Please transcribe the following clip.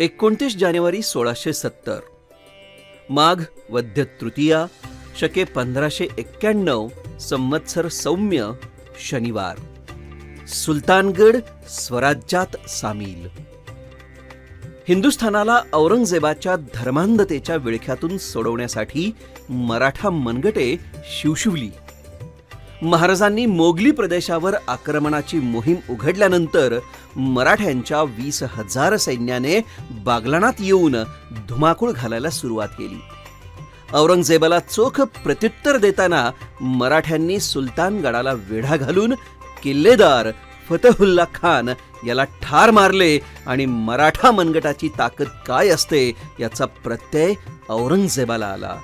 एकोणतीस जानेवारी सोळाशे सत्तर. माघ वद्य तृतीया शके पंधराशे एक्क्याण्णव संवत्सर सौम्य शनिवार. सुलतानगड स्वराज्यात सामील. हिंदुस्थानाला औरंगजेबाच्या धर्मांधतेच्या विळख्यातून सोडवण्यासाठी मराठा मनगटे शिवशिवली. महाराजांनी मोगली प्रदेशावर आक्रमणाची मोहीम उघडल्यानंतर मराठ्यांच्या वीस हजार सैन्याने बागलाणात येऊन धुमाकूळ घालायला सुरुवात केली. औरंगजेबाला चोख प्रत्युत्तर देताना मराठ्यांनी सुलतानगडाला वेढा घालून किल्लेदार फतहुल्ला खान याला ठार मारले आणि मराठा मनगटाची ताकद काय असते याचा प्रत्यय औरंगजेबाला आला.